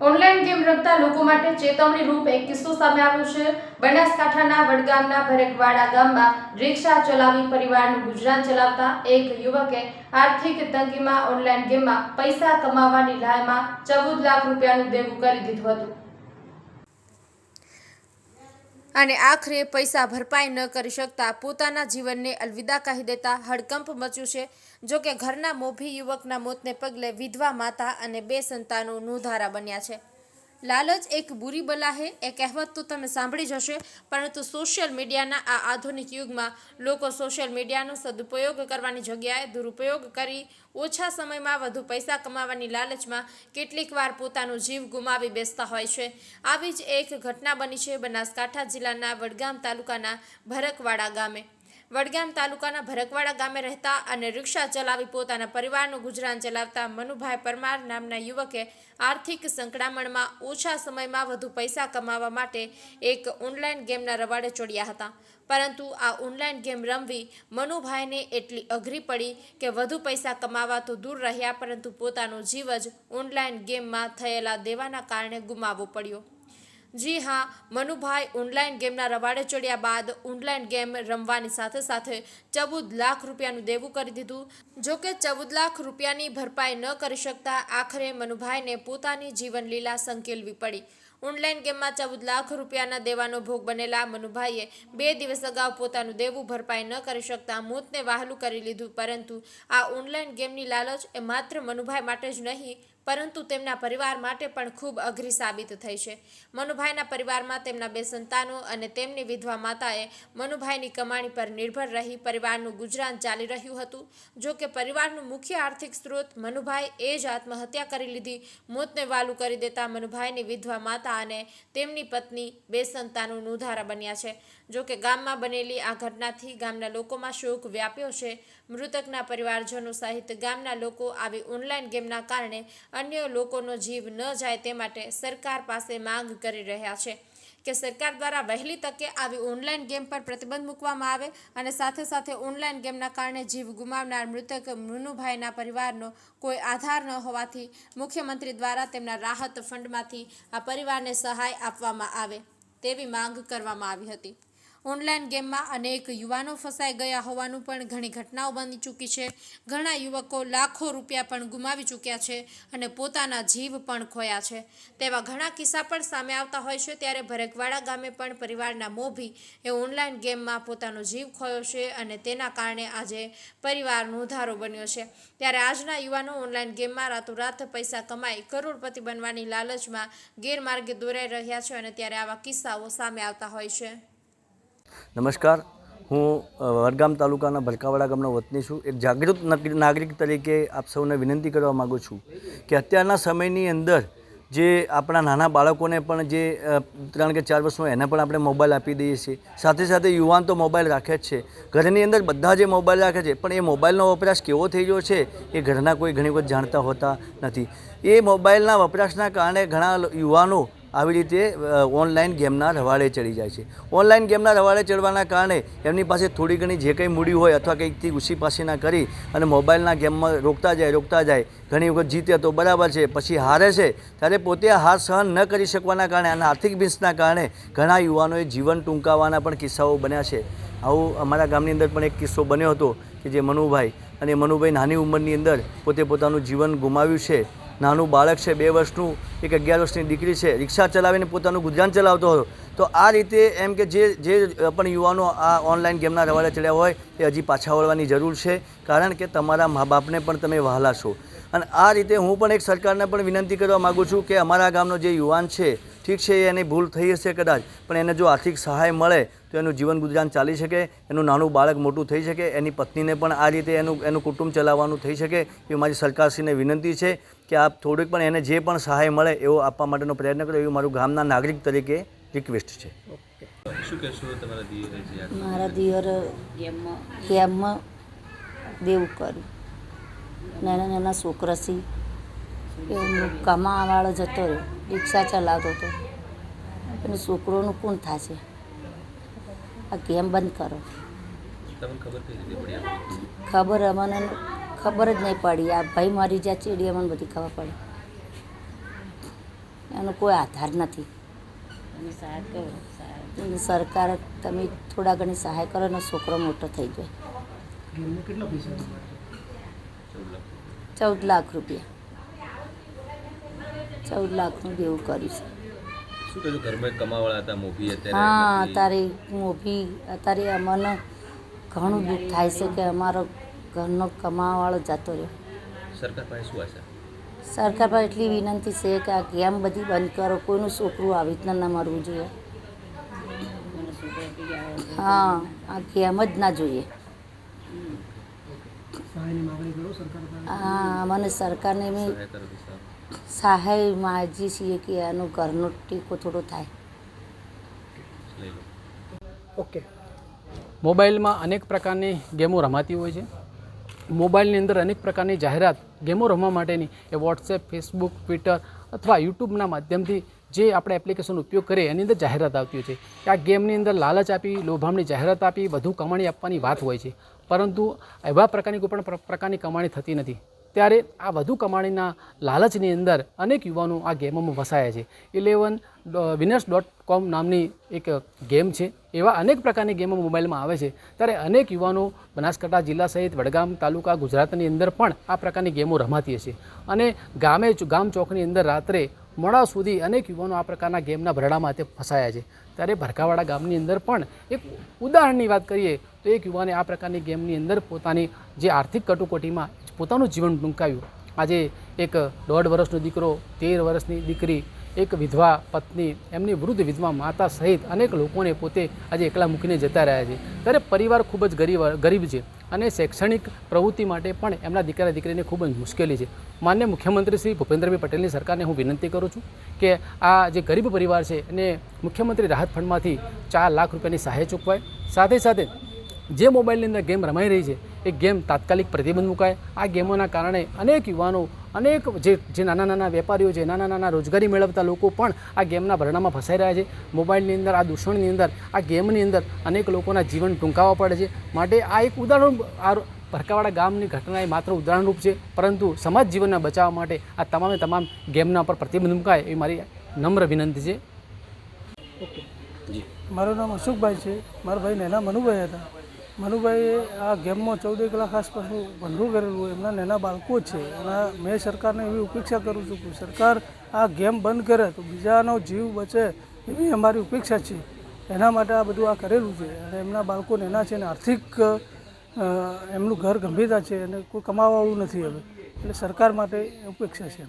Online game રમતા લોકો માટે ચેતવણી રૂપ એક કિસ્સો સામે આવ્યો છે. બનાસકાંઠાના વડગામના ભરેકવાડા ગામમાં રિક્ષા ચલાવી પરિવારનું ગુજરાન ચલાવતા એક યુવકે આર્થિક તંગીમાં ઓનલાઈન ગેમમાં પૈસા કમાવાની લાયમાં ચૌદ લાખ રૂપિયાનું દેવું કરી દીધું હતું. અને આખરે પૈસા ભરપાઈ ન કરી શકતા પોતાના જીવનને અલવિદા કહી દેતા હડકંપ મચ્યું છે. જો કે ઘરના મોભી યુવકના મોતને પગલે વિધવા માતા અને બે સંતાનો નોંધારા બન્યા છે. લાલચ એક બુરી બલા હે, એ કહેવત તો તમે સાંભળી જ હશે, પરંતુ સોશિયલ મીડિયાના આ આધુનિક યુગમાં લોકો સોશિયલ મીડિયાનો સદુપયોગ કરવાની જગ્યાએ દુરુપયોગ કરી ઓછા સમયમાં વધુ પૈસા કમાવાની લાલચમાં કેટલીક વાર પોતાનો જીવ ગુમાવી બેસતા હોય છે. આવી જ એક ઘટના બની છે બનાસકાંઠા જિલ્લાના વડગામ તાલુકાના ભરકવાડા ગામે. વડગામ તાલુકાના ભરકવાડા ગામે રહેતા અને રિક્ષા ચલાવી પોતાના પરિવારનું ગુજરાન ચલાવતા મનુભાઈ પરમાર નામના યુવકે આર્થિક સંકળામણમાં ઓછા સમયમાં વધુ પૈસા કમાવા માટે એક ઓનલાઈન ગેમના રવાડે ચોડ્યા હતા. પરંતુ આ ઓનલાઈન ગેમ રમવી મનુભાઈને એટલી અઘરી પડી કે વધુ પૈસા કમાવા તો દૂર રહ્યા પરંતુ પોતાનો જીવ જ ઓનલાઈન ગેમમાં થયેલા દેવાના કારણે ગુમાવવો પડ્યો. જી હા, મનુભાઈ ઓનલાઈન ગેમના રવાડે ચડ્યા બાદ ઓનલાઈન ગેમ રમવાની સાથે સાથે ચૌદ લાખ રૂપિયાનું દેવું કરી દીધું. જો કે ચૌદ લાખ રૂપિયાની ભરપાઈ ન કરી શકતા આખરે મનુભાઈને પોતાની જીવનલીલા સંકેલવી પડી. ઓનલાઈન ગેમમાં ચૌદ લાખ રૂપિયાના દેવાનો ભોગ બનેલા મનુભાઈએ બે દિવસ અગાઉ પોતાનું દેવું ભરપાઈ ન કરી શકતા મોતને વહાલું કરી લીધું. પરંતુ આ ઓનલાઈન ગેમની લાલચ એ માત્ર મનુભાઈ માટે જ નહીં પરંતુ તેમના પરિવાર માટે પણ ખૂબ અઘરી સાબિત થઈ છે. મનુભાઈના પરિવારમાં તેમના બે સંતાનો અને તેમની વિધવા માતાએ મનુભાઈની કમાણી પર નિર્ભર રહી પરિવારનું ગુજરાન ચાલી રહ્યું હતું. જો કે પરિવારનું મુખ્ય આર્થિક સ્ત્રોત મનુભાઈ એ જ આત્મહત્યા કરી લીધી. મોતને વાલું કરી દેતા મનુભાઈની વિધવા માતા અને તેમની પત્ની બે સંતાનો નોંધારા બન્યા છે. જો કે ગામમાં બનેલી આ ઘટનાથી ગામના લોકોમાં શોક વ્યાપ્યો છે. મૃતકના પરિવારજનો સહિત ગામના લોકો આવી ઓનલાઈન ગેમના કારણે અન્ય લોકોનો જીવ ન જાય તે માટે સરકાર પાસે માંગ કરી રહ્યા છે કે સરકાર દ્વારા વહેલી તકે આવી ઓનલાઈન ગેમ પર પ્રતિબંધ મૂકવામાં આવે અને સાથે સાથે ઓનલાઈન ગેમના કારણે જીવ ગુમાવનાર મૃતક મૃનુભાઈના પરિવારનો કોઈ આધાર ન હોવાથી મુખ્યમંત્રી દ્વારા તેમના રાહત ફંડમાંથી આ પરિવારને સહાય આપવામાં આવે તેવી માંગ કરવામાં આવી હતી. ઓનલાઈન ગેમમાં અનેક યુવાનો ફસાઈ ગયા હોવાનું પણ ઘણી ઘટનાઓ બની ચૂકી છે. ઘણા યુવકો લાખો રૂપિયા પણ ગુમાવી ચૂક્યા છે અને પોતાના જીવ પણ ખોયા છે. તેવા ઘણા કિસ્સા પણ સામે આવતા હોય છે. ત્યારે ભરેકવાડા ગામે પણ પરિવારના મોભી એ ઓનલાઈન ગેમમાં પોતાનો જીવ ખોયો છે અને તેના કારણે આજે પરિવારનો ધારો બન્યો છે. ત્યારે આજના યુવાનો ઓનલાઈન ગેમમાં રાતોરાત પૈસા કમાઈ કરોડપતિ બનવાની લાલચમાં ગેરમાર્ગે દોરાઈ રહ્યા છે અને ત્યારે આવા કિસ્સાઓ સામે આવતા હોય છે. નમસ્કાર. હું વડગામ તાલુકાના ભલકાવાડા ગામનો વતની છું. એક જાગૃત નાગરિક તરીકે આપ સૌને વિનંતી કરવા માગું છું કે અત્યારના સમયની અંદર જે આપણા નાના બાળકોને પણ જે ત્રણ કે ચાર વર્ષનો એને પણ આપણે મોબાઈલ આપી દઈએ છીએ. સાથે સાથે યુવાન તો મોબાઈલ રાખે જ છે. ઘરની અંદર બધા જે મોબાઈલ રાખે છે, પણ એ મોબાઈલનો વપરાશ કેવો થઈ ગયો છે એ ઘરના કોઈ ઘણી વખત જાણતા હોતા નથી. એ મોબાઈલના વપરાશના કારણે ઘણા યુવાનો આવી રીતે ઓનલાઈન ગેમના રવાડે ચડી જાય છે. ઓનલાઈન ગેમના રવાડે ચડવાના કારણે એમની પાસે થોડી ઘણી જે કંઈ મૂડી હોય અથવા કંઈકથી ઉસી પાસીના કરી અને મોબાઈલના ગેમમાં રોકતા જાય રોકતા જાય, ઘણી વખત જીતે તો બરાબર છે, પછી હારે છે, ત્યારે પોતે હાર સહન ન કરી શકવાના કારણે અને આર્થિક ભીંસના કારણે ઘણા યુવાનોએ જીવન ટૂંકાવાના પણ કિસ્સાઓ બન્યા છે. આવું અમારા ગામની અંદર પણ એક કિસ્સો બન્યો હતો કે જે મનુભાઈ, અને મનુભાઈ નાની ઉંમરની અંદર પોતે પોતાનું જીવન ગુમાવ્યું છે. નાનું બાળક છે, બે વર્ષનું, એક અગિયાર વર્ષની દીકરી છે, રિક્ષા ચલાવીને પોતાનું ગુજરાન ચલાવતો હતો. તો આ રીતે એમ કે જે જે પણ યુવાનો આ ઓનલાઈન ગેમના રવાડે ચડ્યા હોય, એ હજી પાછા વળવાની જરૂર છે, કારણ કે તમારા મા બાપને પણ તમે વહાલા છો. અને આ રીતે હું પણ એક સરકારને પણ વિનંતી કરવા માગું છું કે અમારા ગામનો જે યુવાન છે ઠીક છે એની ભૂલ થઈ હશે કદાચ પણ એને જો આર્થિક સહાય મળે તો એનું જીવન ગુજરાન ચાલી શકે એનું નાનું બાળક મોટું થઈ શકે એની પત્નીને પણ આ રીતે એનું એનું કુટુંબ ચલાવવાનું થઈ શકે એ મારી સરકારશ્રીને વિનંતી છે કે આપ થોડીક પણ એને જે પણ સહાય મળે એવો આપવા માટેનો પ્રયત્ન કરો એવું મારું ગામના નાગરિક તરીકે રિક્વેસ્ટ છે. મારા દિયર ગેમમાં દેવું કર્યું? નાના નાના છોકરાથી કમાવાવાળો જતો રહ્યો. રિક્ષા ચલાવતો હતો. અને છોકરોનું કોણ થશે? આ ગેમ બંધ કરો. ખબર અમને ખબર જ નહીં પડી. આ ભાઈ મારી જ્યાં ચીડી અમને બધી ખબર પડી. એનો કોઈ આધાર નથી. સરકાર તમે થોડા ઘણી સહાય કરો ને છોકરો મોટો થઈ જાય. ચૌદ લાખ રૂપિયા. ચૌદ લાખનું દેવું કર્યું છે. શું કહેજો ઘરમાં એક કમાવાળા હતા મોભી અત્યારે હા. અત્યારે મોભી અત્યારે અમને ઘણું દુઃખ થાય છે કે અમારો ઘરનો કમાવાવાળો જતો રહ્યો. સરકાર પાસે શું આશા? સરકાર પર એટલી વિનંતી છે કે આ ગેમ બધી બંધ કરો કોઈનું છોકરું આવી રીતના ના મરવું જોઈએ. હા આ ગેમ જ ના જોઈએ. હા મને સરકારને મેં સહાય માજી છીએ કે આનું ઘરનો ટીકો થોડો થાય. ઓકે. મોબાઈલમાં અનેક પ્રકારની ગેમો રમાતી હોય છે. મોબાઈલની અંદર અનેક પ્રકારની જાહેરાત ગેમો રમવા માટેની એ વોટ્સએપ, ફેસબુક, ટ્વિટર અથવા યુટ્યુબના માધ્યમથી જે આપણે એપ્લિકેશન ઉપયોગ કરીએ એની અંદર જાહેરાત આવતી હોય છે. આ ગેમની અંદર લાલચ આપી, લોભામણી જાહેરાત આપી, વધુ કમાણી આપવાની વાત હોય છે. પરંતુ એવા પ્રકારની કોઈ પણ પ્રકારની કમાણી થતી નથી. ત્યારે આ વધુ કમાણીના લાલચની અંદર અનેક યુવાનો આ ગેમોમાં ફસાયા છે. ઇલેવન વિનર્સ ડોટ કોમ નામની એક ગેમ છે. એવા અનેક પ્રકારની ગેમો મોબાઈલમાં આવે છે. ત્યારે અનેક યુવાનો બનાસકાંઠા જિલ્લા સહિત વડગામ તાલુકા ગુજરાતની અંદર પણ આ પ્રકારની ગેમો રમાતી હશે. અને ગામે ગામ ચોકની અંદર રાત્રે મોડા સુધી અનેક યુવાનો આ પ્રકારના ગેમના ભરડામાં તે ફસાયા છે. ત્યારે ભરકાવાડા ગામની અંદર પણ એક ઉદાહરણની વાત કરીએ તો એક યુવાને આ પ્રકારની ગેમની અંદર પોતાની જે આર્થિક કટોકટીમાં પોતાનું જીવન ટૂંકાવ્યું આજે એક દોઢ વર્ષનો દીકરો, તેર વર્ષની દીકરી, એક વિધવા પત્ની, એમની વૃદ્ધ વિધવા માતા સહિત અનેક લોકોને પોતે આજે એકલા મૂકીને જતા રહ્યા છે. ત્યારે પરિવાર ખૂબ જ ગરીબ ગરીબ છે અને શૈક્ષણિક પ્રવૃત્તિ માટે પણ એમના દીકરા દીકરીને ખૂબ જ મુશ્કેલી છે. માન્ય મુખ્યમંત્રી શ્રી ભૂપેન્દ્રભાઈ પટેલની સરકારને હું વિનંતી કરું છું કે આ જે ગરીબ પરિવાર છે એને મુખ્યમંત્રી રાહત ફંડમાંથી ચાર લાખ રૂપિયાની સહાય ચૂકવાય. સાથે સાથે જે મોબાઈલની અંદર ગેમ રમાઈ રહી છે એ ગેમ તાત્કાલિક પ્રતિબંધ મુકાય. આ ગેમોના કારણે અનેક યુવાનો અનેક જે જે નાના નાના વેપારીઓ છે નાના નાના રોજગારી મેળવતા લોકો પણ આ ગેમના ભરણામાં ફસાઈ રહ્યા છે. મોબાઈલની અંદર આ દૂષણની અંદર આ ગેમની અંદર અનેક લોકોના જીવન ટૂંકાવવા પડે છે. માટે આ એક ઉદાહરણ આ ભરકાવાડા ગામની ઘટના એ માત્ર ઉદાહરણરૂપ છે પરંતુ સમાજ જીવનને બચાવવા માટે આ તમામે તમામ ગેમના પર પ્રતિબંધ મુકાય એ મારી નમ્ર વિનંતી છે. ઓકે. મારું નામ અશોકભાઈ છે. મારા ભાઈ નેના મનુભાઈ હતા. મનુભાઈએ આ ગેમમાં ચૌદ કલાક આસપાસનું ભંડોળ કરેલું એમના નાના બાળકો છે અને મેં સરકારને એવી ઉપેક્ષા કરું છું કે સરકાર આ ગેમ બંધ કરે તો બીજાનો જીવ બચે એવી અમારી ઉપેક્ષા છે. એના માટે આ બધું આ કરેલું છે અને એમના બાળકો એના છે અને આર્થિક એમનું ઘર ગંભીરતા છે અને કોઈ કમાવાવાળું નથી હવે. એટલે સરકાર માટે ઉપેક્ષા છે.